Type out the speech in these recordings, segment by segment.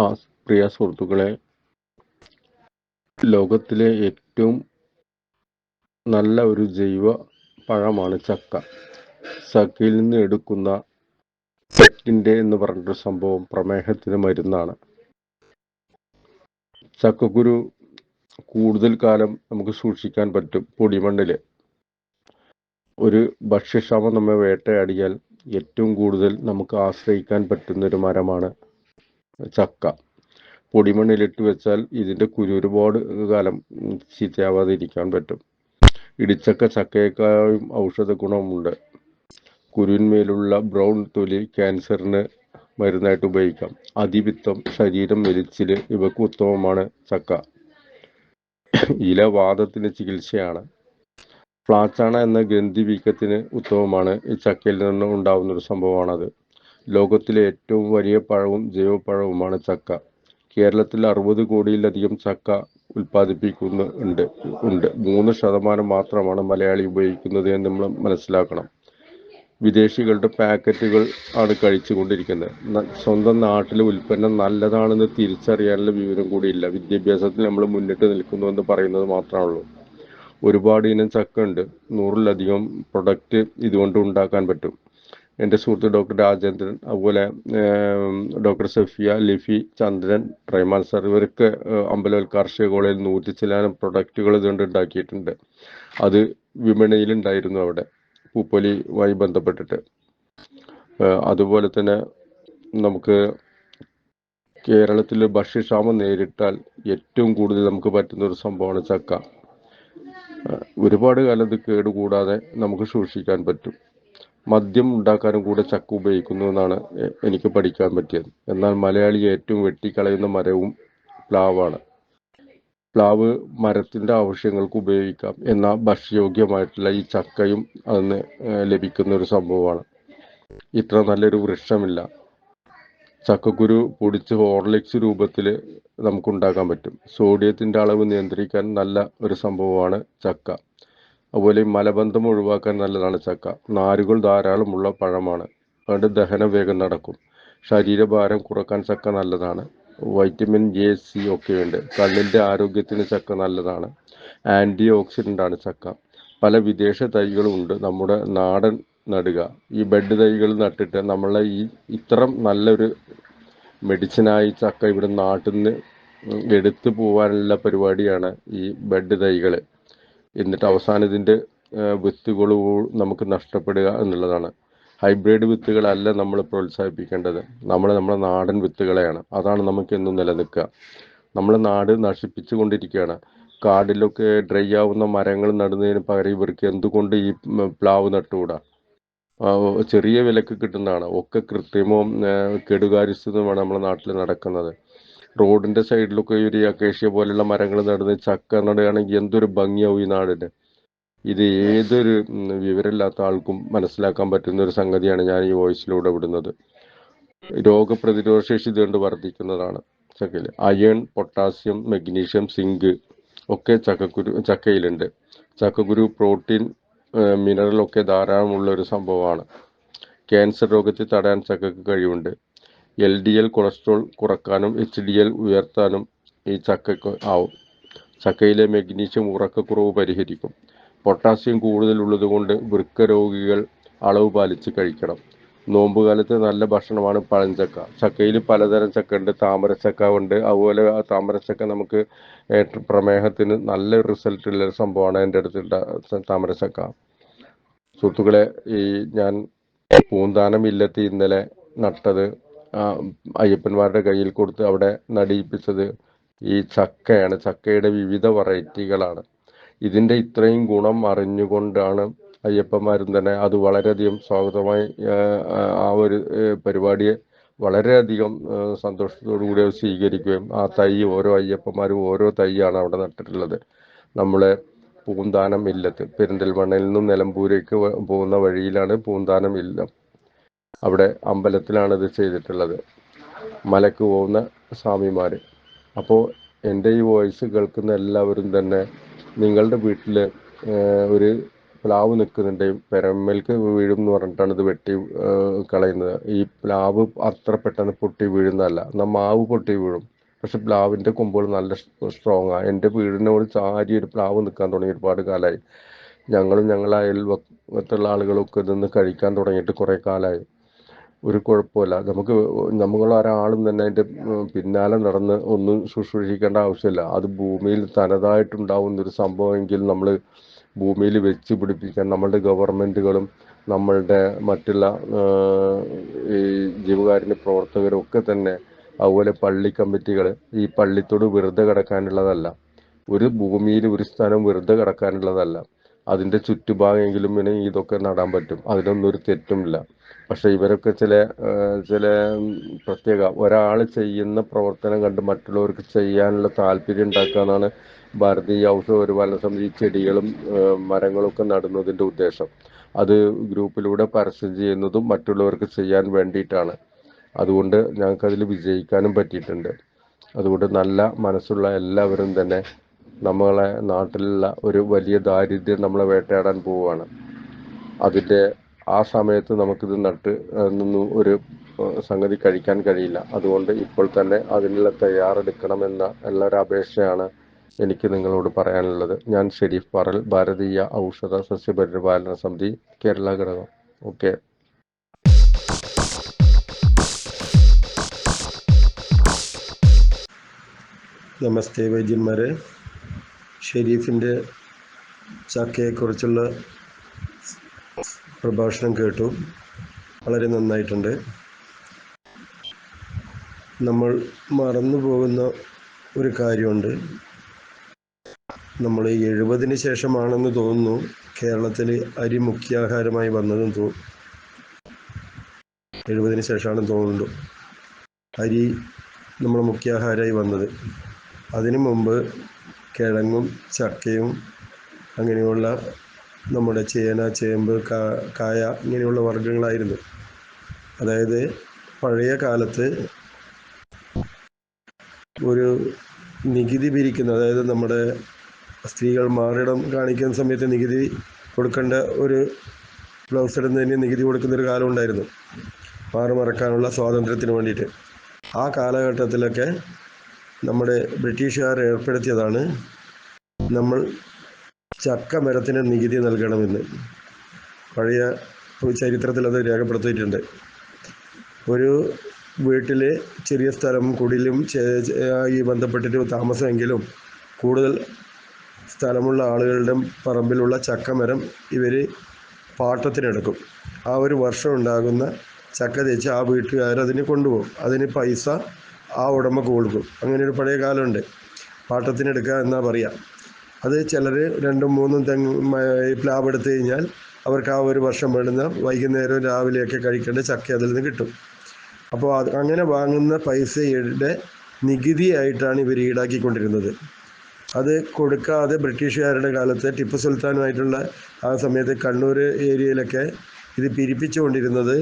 ആ പ്രിയ സുഹൃത്തുക്കളെ ലോകത്തിലെ ഏറ്റവും നല്ല ഒരു ജൈവ പഴമാണ് ചക്ക. ചക്കയിൽ നിന്ന് എടുക്കുന്ന പെക്റ്റിന്റെ എന്ന് പറഞ്ഞൊരു സംഭവം പ്രമേഹത്തിന് മരുന്നാണ്. ചക്കക്കുരു കൂടുതൽ കാലം നമുക്ക് സൂക്ഷിക്കാൻ പറ്റും പൊടിമണ്ണിൽ ഒരു ഭക്ഷ്യക്ഷാമം നമ്മെ വേട്ടയാടിയാൽ ഏറ്റവും കൂടുതൽ നമുക്ക് ആശ്രയിക്കാൻ പറ്റുന്ന ഒരു മരമാണ് ചക്ക. പൊടിമണ്ണിലിട്ട് വെച്ചാൽ ഇതിന്റെ കുരു ഒരുപാട് കാലം ചീത്തയാവാതെ ഇരിക്കാൻ പറ്റും. ഇടിച്ചക്ക ചക്കയേക്കാളും ഔഷധ ഗുണമുണ്ട്. കുരുവിന്മേലുള്ള ബ്രൗൺ തൊലി ക്യാൻസറിന് മരുന്നായിട്ട് ഉപയോഗിക്കാം. അതിപിത്തം ശരീരം മെലിച്ചിൽ ഇവക്ക് ഉത്തമമാണ് ചക്ക. ഇല വാദത്തിന് ചികിത്സയാണ്. പ്ലാച്ചാണ എന്ന ഗ്രന്ഥി വീക്കത്തിന് ഉത്തമമാണ് ഈ ചക്കയിൽ നിന്ന് ഉണ്ടാകുന്ന ഒരു സംഭവമാണത്. ലോകത്തിലെ ഏറ്റവും വലിയ പഴവും ജൈവപ്പഴവുമാണ് ചക്ക. കേരളത്തിൽ അറുപത് കോടിയിലധികം ചക്ക ഉൽപ്പാദിപ്പിക്കുന്ന ഉണ്ട് ഉണ്ട്. മൂന്ന് ശതമാനം മാത്രമാണ് മലയാളി ഉപയോഗിക്കുന്നത് എന്ന് നമ്മൾ മനസ്സിലാക്കണം. വിദേശികളുടെ പാക്കറ്റുകൾ ആണ് കഴിച്ചുകൊണ്ടിരിക്കുന്നത്. സ്വന്തം നാട്ടിലെ ഉൽപ്പന്നം നല്ലതാണെന്ന് തിരിച്ചറിയാനുള്ള വിവരം കൂടിയില്ല വിദ്യാഭ്യാസത്തിൽ നമ്മൾ മുന്നിട്ട് നിൽക്കുന്നു എന്ന് പറയുന്നത് മാത്രമേ ഉള്ളൂ. ഒരുപാട് ഇനം ചക്ക ഉണ്ട്. നൂറിലധികം പ്രൊഡക്റ്റ് ഇതുകൊണ്ട് ഉണ്ടാക്കാൻ പറ്റും. എന്റെ സുഹൃത്ത് ഡോക്ടർ രാജേന്ദ്രൻ അതുപോലെ ഡോക്ടർ സഫിയ ലിഫി ചന്ദ്രൻ റഹ്മാൻ സർ ഇവരൊക്കെ അമ്പലവൽ കാർഷിക കോളേജിൽ നൂറ്റി ചിലാനം പ്രൊഡക്റ്റുകൾ ഇതുകൊണ്ട് ഉണ്ടാക്കിയിട്ടുണ്ട്. അത് വിപണിയിലുണ്ടായിരുന്നു അവിടെ പൂപ്പൊലിയുമായി ബന്ധപ്പെട്ടിട്ട്. അതുപോലെ തന്നെ നമുക്ക് കേരളത്തിൽ ഭക്ഷ്യക്ഷാമം നേരിട്ടാൽ ഏറ്റവും കൂടുതൽ നമുക്ക് പറ്റുന്ന ഒരു സംഭവമാണ് ചക്ക. ഒരുപാട് കാലം ഇത് കേടുകൂടാതെ നമുക്ക് സൂക്ഷിക്കാൻ പറ്റും. മദ്യം ഉണ്ടാക്കാനും കൂടെ ചക്ക ഉപയോഗിക്കുന്നു എന്നാണ് എനിക്ക് പഠിക്കാൻ പറ്റിയത്. എന്നാൽ മലയാളി ഏറ്റവും വെട്ടിക്കളയുന്ന മരവും പ്ലാവാണ്. പ്ലാവ് മരത്തിന്റെ ആവശ്യങ്ങൾക്ക് ഉപയോഗിക്കാം എന്നാൽ ഭക്ഷ്യയോഗ്യമായിട്ടുള്ള ഈ ചക്കയും അതിന് ലഭിക്കുന്ന ഒരു സംഭവമാണ്. ഇത്ര നല്ലൊരു വൃക്ഷമില്ല. ചക്കക്കുരു പൊടിച്ച് ഹോർലിക്സ് രൂപത്തിൽ നമുക്ക് ഉണ്ടാക്കാൻ പറ്റും. സോഡിയത്തിന്റെ അളവ് നിയന്ത്രിക്കാൻ നല്ല ഒരു സംഭവമാണ് ചക്ക. അതുപോലെ മലബന്ധം ഒഴിവാക്കാൻ നല്ലതാണ് ചക്ക. നാരുകൾ ധാരാളമുള്ള പഴമാണ്. അതുകൊണ്ട് ദഹനം വേഗം നടക്കും. ശരീരഭാരം കുറയ്ക്കാൻ ചക്ക നല്ലതാണ്. വൈറ്റമിൻ എ സി ഒക്കെ ഉണ്ട്. കണ്ണിന്റെ ആരോഗ്യത്തിന് ചക്ക നല്ലതാണ്. ആന്റി ഓക്സിഡന്റ് ആണ് ചക്ക. പല വിദേശ തൈകളും ഉണ്ട്. നമ്മുടെ നാടൻ നടുക. ഈ ബെഡ് തൈകൾ നട്ടിട്ട് നമ്മളെ ഈ ഇത്തരം നല്ലൊരു മെഡിസിനായി ചക്ക ഇവിടെ നാട്ടിൽ നിന്ന് എടുത്തു പോകാനുള്ള പരിപാടിയാണ് ഈ ബെഡ് തൈകൾ. എന്നിട്ട് അവസാനം ഇതിന്റെ വിത്തുകൾ നമുക്ക് നഷ്ടപ്പെടുക എന്നുള്ളതാണ്. ഹൈബ്രിഡ് വിത്തുകളല്ല നമ്മൾ പ്രോത്സാഹിപ്പിക്കേണ്ടത്. നമ്മൾ നമ്മുടെ നാടൻ വിത്തുകളെയാണ്. അതാണ് നമുക്ക് എന്നും നിലനിൽക്കുക. നമ്മളെ നാട് നശിപ്പിച്ചു കൊണ്ടിരിക്കുകയാണ് കാടിലൊക്കെ ഡ്രൈ ആവുന്ന മരങ്ങൾ നടുന്നതിന് പകരം ഇവർക്ക് എന്തുകൊണ്ട് ഈ പ്ലാവ് നട്ടുകൂടാ? ചെറിയ വിലക്ക് കിട്ടുന്നതാണ്. ഒക്കെ കൃത്രിമവും കെടുകാര്യസ്ഥതയുമാണ് നമ്മുടെ നാട്ടിൽ നടക്കുന്നത്. റോഡിന്റെ സൈഡിലൊക്കെ ഒരു അക്കേഷ്യ പോലെയുള്ള മരങ്ങൾ നടന്ന് ചക്ക നടുകയാണെങ്കിൽ എന്തൊരു ഭംഗിയാവും ഈ നാടിന്. ഇത് ഏതൊരു വിവരമില്ലാത്ത ആൾക്കും മനസ്സിലാക്കാൻ പറ്റുന്ന ഒരു സംഗതിയാണ് ഞാൻ ഈ വോയിസിലൂടെ വിടുന്നത്. രോഗപ്രതിരോധ ശേഷി ഇതുകൊണ്ട് വർദ്ധിക്കുന്നതാണ് ചക്കയിൽ. അയൺ പൊട്ടാസ്യം മഗ്നീഷ്യം സിങ്ക് ഒക്കെ ചക്കക്കുരു ചക്കയിലുണ്ട്. ചക്കക്കുരു പ്രോട്ടീൻ മിനറൽ ഒക്കെ ധാരാളമുള്ള ഒരു സംഭവമാണ്. ക്യാൻസർ രോഗത്തെ തടയാൻ ചക്കക്ക് കഴിവുണ്ട്. എൽ ഡി എൽ കൊളസ്ട്രോൾ കുറക്കാനും എച്ച് ഡി എൽ ഉയർത്താനും ഈ ചക്കക്ക് ആവും. ചക്കയിലെ മെഗ്നീഷ്യം ഉറക്കക്കുറവ് പരിഹരിക്കും. പൊട്ടാസ്യം കൂടുതലുള്ളത് കൊണ്ട് വൃക്ക രോഗികൾ അളവ് പാലിച്ച് കഴിക്കണം. നോമ്പുകാലത്ത് നല്ല ഭക്ഷണമാണ് പഴഞ്ചക്ക. ചക്കയിൽ പലതരം ചക്ക ഉണ്ട് താമരച്ചക്ക ഉണ്ട്. അതുപോലെ ആ താമരച്ചക്ക നമുക്ക് പ്രമേഹത്തിന് നല്ല റിസൾട്ട് ഉള്ള ഒരു സംഭവമാണ് എന്റെ അടുത്തുള്ള താമരച്ചക്ക. സുഹൃത്തുക്കളെ ഈ ഞാൻ പൂന്താനം ഇല്ലത്തി ഇന്നലെ നട്ടത് അയ്യപ്പന്മാരുടെ കയ്യിൽ കൊടുത്ത് അവിടെ നടിയിപ്പിച്ചത് ഈ ചക്കയാണ്. ചക്കയുടെ വിവിധ വെറൈറ്റികളാണ്. ഇതിന്റെ ഇത്രയും ഗുണം അറിഞ്ഞുകൊണ്ടാണ് അയ്യപ്പന്മാരും തന്നെ അത് വളരെയധികം സ്വാഗതമായി ആ, ഒരു പരിപാടിയെ വളരെയധികം സന്തോഷത്തോടു കൂടി സ്വീകരിക്കുകയും ആ തൈ ഓരോ അയ്യപ്പന്മാരും ഓരോ തൈയാണ് അവിടെ നട്ടിട്ടുള്ളത്. നമ്മളെ പൂന്താനം ഇല്ലത്ത് പെരിന്തൽമണ്ണയിൽ നിന്നും നിലമ്പൂരേക്ക് പോകുന്ന വഴിയിലാണ് പൂന്താനം ഇല്ലം. അവിടെ അമ്പലത്തിലാണ് ഇത് ചെയ്തിട്ടുള്ളത്. മലക്ക് പോകുന്ന സ്വാമിമാർ അപ്പോൾ എന്റെ ഈ വോയിസ് കേൾക്കുന്ന എല്ലാവരും തന്നെ നിങ്ങളുടെ വീട്ടിൽ ഒരു പ്ലാവ് നിൽക്കുന്നുണ്ട്. പെരമ്മൽക്ക് വീഴും എന്ന് പറഞ്ഞിട്ടാണ് ഇത് വെട്ടി കളയുന്നത്. ഈ പ്ലാവ് അത്ര പെട്ടെന്ന് പൊട്ടി വീഴുന്നതല്ല. എന്നാൽ മാവ് പൊട്ടി വീഴും. പക്ഷെ പ്ലാവിന്റെ കൊമ്പുകൾ നല്ല സ്ട്രോങ് ആണ് എന്റെ വീടിനോട് ചാരി ഒരു പ്ലാവ് നിൽക്കാൻ തുടങ്ങി ഒരുപാട് കാലമായി ഞങ്ങളും ഞങ്ങളെ അയൽവക്കത്തുള്ള ആളുകളൊക്കെ നിന്ന് കഴിക്കാൻ തുടങ്ങിയിട്ട് കുറേ കാലമായി ഒരു കുഴപ്പമില്ല. നമുക്ക് നമ്മൾ ഒരാളും തന്നെ അതിന്റെ പിന്നാലെ നടന്ന് ഒന്നും ശുശ്രൂഷിക്കേണ്ട ആവശ്യമില്ല. അത് ഭൂമിയിൽ തനതായിട്ടുണ്ടാവുന്ന ഒരു സംഭവമെങ്കിൽ നമ്മൾ ഭൂമിയിൽ വെച്ച് പിടിപ്പിക്കാൻ നമ്മളുടെ ഗവൺമെന്റുകളും നമ്മളുടെ മറ്റുള്ള ഈ ജീവകാരുണ്യ പ്രവർത്തകരും ഒക്കെ തന്നെ അതുപോലെ പള്ളി കമ്മിറ്റികൾ ഈ പള്ളിത്തോട് വെറുതെ കിടക്കാനുള്ളതല്ല. ഒരു ഭൂമിയിൽ ഒരു സ്ഥലം വെറുതെ കിടക്കാനുള്ളതല്ല. അതിന്റെ ചുറ്റുഭാഗമെങ്കിലും ഇനി ഇതൊക്കെ നടാൻ പറ്റും. അതിനൊന്നും ഒരു തെറ്റുമില്ല. പക്ഷേ ഇവരൊക്കെ ചില ചില പ്രത്യേക ഒരാൾ ചെയ്യുന്ന പ്രവർത്തനം കണ്ട് മറ്റുള്ളവർക്ക് ചെയ്യാനുള്ള താല്പര്യം ഉണ്ടാക്കുക ഭാരതീയ ഔഷധ പരിപാലന സമിതി ചെടികളും മരങ്ങളൊക്കെ നടുന്നതിന്റെ ഉദ്ദേശം. അത് ഗ്രൂപ്പിലൂടെ പരസ്യം ചെയ്യുന്നതും മറ്റുള്ളവർക്ക് ചെയ്യാൻ വേണ്ടിയിട്ടാണ്. അതുകൊണ്ട് ഞങ്ങൾക്കതിൽ വിജയിക്കാനും പറ്റിയിട്ടുണ്ട്. അതുകൊണ്ട് നല്ല മനസ്സുള്ള എല്ലാവരും തന്നെ നമ്മളെ നാട്ടിലുള്ള ഒരു വലിയ ദാരിദ്ര്യം നമ്മളെ വേട്ടയാടാൻ പോവുകയാണ്. അതിന്റെ ആ സമയത്ത് നമുക്കിത് നട്ട് നിന്നും ഒരു സംഗതി കഴിക്കാൻ കഴിയില്ല. അതുകൊണ്ട് ഇപ്പോൾ തന്നെ അതിനുള്ള തയ്യാറെടുക്കണമെന്ന ഒരു അപേക്ഷയാണ് എനിക്ക് നിങ്ങളോട് പറയാനുള്ളത്. ഞാൻ ഷെരീഫ് പറൽ ഭാരതീയ ഔഷധ സസ്യപരിപാലന സമിതി കേരള ഘടകം. ഓക്കെ. നമസ്തേ വൈദ്യന്മാരെ. ഷെരീഫിന്റെ ചക്കയെക്കുറിച്ചുള്ള പ്രഭാഷണം കേട്ടു. വളരെ നന്നായിട്ടുണ്ട്. നമ്മൾ മറന്നു പോകുന്ന ഒരു കാര്യമുണ്ട്. നമ്മൾ എഴുപതിന് ശേഷമാണെന്ന് തോന്നുന്നു കേരളത്തിൽ അരി മുഖ്യാഹാരമായി വന്നതെന്ന് തോന്നുന്നു എഴുപതിന് ശേഷമാണെന്ന് തോന്നുന്നുണ്ട്. അരി നമ്മൾ മുഖ്യാഹാരമായി വന്നത്. അതിനു മുമ്പ് കിഴങ്ങും ചക്കയും അങ്ങനെയുള്ള നമ്മുടെ ചേന ചേമ്പ് കായ ഇങ്ങനെയുള്ള വർഗങ്ങളായിരുന്നു. അതായത് പഴയ കാലത്ത് ഒരു നികുതി പിരിക്കുന്ന അതായത് നമ്മുടെ സ്ത്രീകൾ മാറിടം കാണിക്കുന്ന സമയത്ത് നികുതി കൊടുക്കേണ്ട ഒരു ബ്ലൗസ് ഇടുന്നതിന് നികുതി കൊടുക്കുന്ന ഒരു കാലം ഉണ്ടായിരുന്നു. മാറുമറക്കാനുള്ള സ്വാതന്ത്ര്യത്തിന് വേണ്ടിയിട്ട്. ആ കാലഘട്ടത്തിലൊക്കെ നമ്മുടെ ബ്രിട്ടീഷുകാർ ഏർപ്പെടുത്തിയതാണ് നമ്മൾ ചക്ക മരത്തിന് നികുതി നൽകണമെന്ന്. പഴയ ചരിത്രത്തിൽ അത് രേഖപ്പെടുത്തിയിട്ടുണ്ട്. ഒരു വീട്ടിലെ ചെറിയ സ്ഥലം കുടിലും ഈ ബന്ധപ്പെട്ടിട്ട് താമസമെങ്കിലും കൂടുതൽ സ്ഥലമുള്ള ആളുകളുടെ പറമ്പിലുള്ള ചക്കമരം ഇവർ പാട്ടത്തിനെടുക്കും. ആ ഒരു വർഷം ഉണ്ടാകുന്ന ചക്ക തേച്ച് ആ വീട്ടുകാരതിന് കൊണ്ടുപോകും. അതിന് പൈസ ആ ഉടമക്ക് കൊടുക്കും അങ്ങനെ ഒരു പഴയ കാലമുണ്ട്. പാട്ടത്തിനെടുക്കുക എന്നാ പറയുക അത് ചിലർ രണ്ടും മൂന്നും തെങ്ങ് പ്ലാവ് എടുത്തു കഴിഞ്ഞാൽ അവർക്ക് ആ ഒരു വർഷം വേണ്ടുന്ന വൈകുന്നേരവും രാവിലെയൊക്കെ കഴിക്കേണ്ട ചക്ക അതിൽ നിന്ന് കിട്ടും. അപ്പോൾ അത് അങ്ങനെ വാങ്ങുന്ന പൈസയുടെ നികുതിയായിട്ടാണ് ഇവർ ഈടാക്കിക്കൊണ്ടിരുന്നത്. അത് കൊടുക്കാതെ ബ്രിട്ടീഷുകാരുടെ കാലത്ത് ടിപ്പു സുൽത്താനുമായിട്ടുള്ള ആ സമയത്ത് കണ്ണൂർ ഏരിയയിലൊക്കെ ഇത് പിരിപ്പിച്ചുകൊണ്ടിരുന്നത്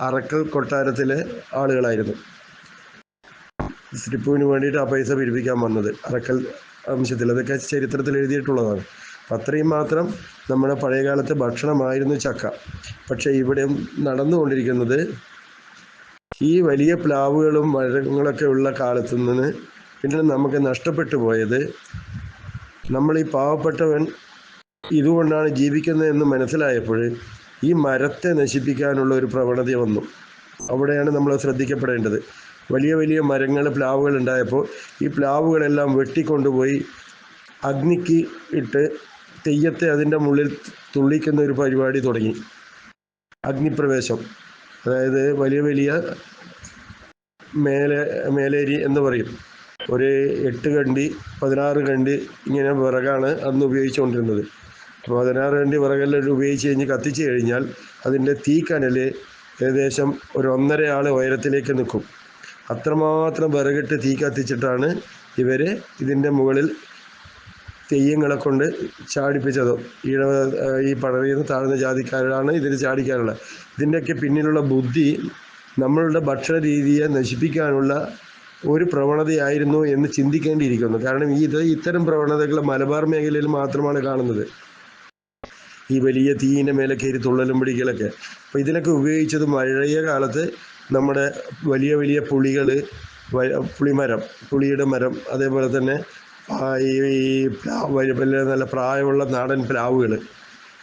അറക്കൽ കൊട്ടാരത്തിലെ ആളുകളായിരുന്നു. ടിപ്പുവിന് വേണ്ടിയിട്ട് ആ പൈസ പിരിപ്പിക്കാൻ വന്നത്. അറക്കൽ അംശത്തിൽ. അതൊക്കെ ചരിത്രത്തിൽ എഴുതിയിട്ടുള്ളതാണ്. അത്രയും മാത്രം നമ്മുടെ പഴയകാലത്തെ ഭക്ഷണമായിരുന്നു ചക്ക. പക്ഷേ ഇവിടെ നടന്നുകൊണ്ടിരിക്കുന്നത് ഈ വലിയ പ്ലാവുകളും മരങ്ങളൊക്കെ ഉള്ള കാലത്ത് നിന്ന് പിന്നെ നമുക്ക് നഷ്ടപ്പെട്ടു പോയത് നമ്മൾ ഈ പാവപ്പെട്ടവൻ ഇതുകൊണ്ടാണ് ജീവിക്കുന്നത് എന്ന് മനസ്സിലായപ്പോൾ ഈ മരത്തെ നശിപ്പിക്കാനുള്ള ഒരു പ്രവണത വന്നു. അവിടെയാണ് നമ്മൾ ശ്രദ്ധിക്കപ്പെടേണ്ടത്. വലിയ വലിയ മരങ്ങൾ പ്ലാവുകൾ ഉണ്ടായപ്പോൾ ഈ പ്ലാവുകളെല്ലാം വെട്ടിക്കൊണ്ടുപോയി അഗ്നിക്ക് ഇട്ട് തെയ്യത്തെ അതിന്റെ മുള്ളിൽ തുള്ളിക്കുന്ന ഒരു പരിപാടി തുടങ്ങി. അഗ്നിപ്രവേശം. അതായത് വലിയ വലിയ മേലെ മേലേരി എന്ന് പറയും. ഒരു എട്ട് കണ്ടി പതിനാറ് കണ്ടി ഇങ്ങനെ വിറകാണ് അന്ന് ഉപയോഗിച്ചുകൊണ്ടിരുന്നത്. അപ്പോൾ പതിനാറ് കണ്ടി വിറകെല്ലാം ഉപയോഗിച്ച് കഴിഞ്ഞ് കത്തിച്ചു കഴിഞ്ഞാൽ അതിന്റെ തീക്കനൽ ഏകദേശം ഒരു ഒന്നര ആൾ ഉയരത്തിലേക്ക് നിൽക്കും. അത്രമാത്രം വിറകിട്ട് തീ കത്തിച്ചിട്ടാണ് ഇവർ ഇതിന്റെ മുകളിൽ തെയ്യങ്ങളെ കൊണ്ട് ചാടിപ്പിച്ചത്. ഈഴവ ഈ പടറിയുന്ന താഴ്ന്ന ജാതിക്കാരാണ് ഇതിന് ചാടിക്കാനുള്ളത് ഇതിന്റെയൊക്കെ പിന്നിലുള്ള ബുദ്ധി നമ്മളുടെ ഭക്ഷണ രീതിയെ നശിപ്പിക്കാനുള്ള ഒരു പ്രവണതയായിരുന്നു എന്ന് ചിന്തിക്കേണ്ടിയിരിക്കുന്നു. കാരണം ഇത് ഇത്തരം പ്രവണതകൾ മലബാർ മേഖലയിൽ മാത്രമാണ് കാണുന്നത്. ഈ വലിയ തീയിന്റെ മേലെ കയറി തുള്ളലും പിടിക്കലൊക്കെ. അപ്പോൾ ഇതിനൊക്കെ ഉപയോഗിച്ചത് പഴയ കാലത്ത് നമ്മുടെ വലിയ വലിയ പുളികൾ പുളിമരം പുളിയുടെ മരം അതേപോലെ തന്നെ ഈ വലിയ നല്ല പ്രായമുള്ള നാടൻ പ്ലാവുകൾ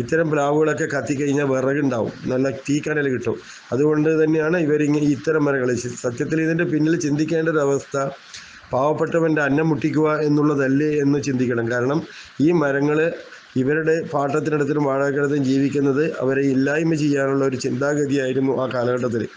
ഇത്തരം പ്ലാവുകളൊക്കെ കത്തിക്കഴിഞ്ഞാൽ വിറകുണ്ടാവും. നല്ല തീക്കടൽ കിട്ടും. അതുകൊണ്ട് തന്നെയാണ് ഇവരിങ്ങനെ ഇത്തരം മരങ്ങൾ സത്യത്തിൽ ഇതിന്റെ പിന്നിൽ ചിന്തിക്കേണ്ട ഒരു അവസ്ഥ പാവപ്പെട്ടവന്റെ അന്നം മുട്ടിക്കുക എന്നുള്ളതല്ലേ എന്ന് ചിന്തിക്കണം. കാരണം ഈ മരങ്ങൾ ഇവരുടെ പാട്ടത്തിനടുത്തും വാഴക്കടത്തും ജീവിക്കുന്നത് അവരെ ഇല്ലായ്മ ചെയ്യാനുള്ള ഒരു ചിന്താഗതിയായിരുന്നു ആ കാലഘട്ടത്തിൽ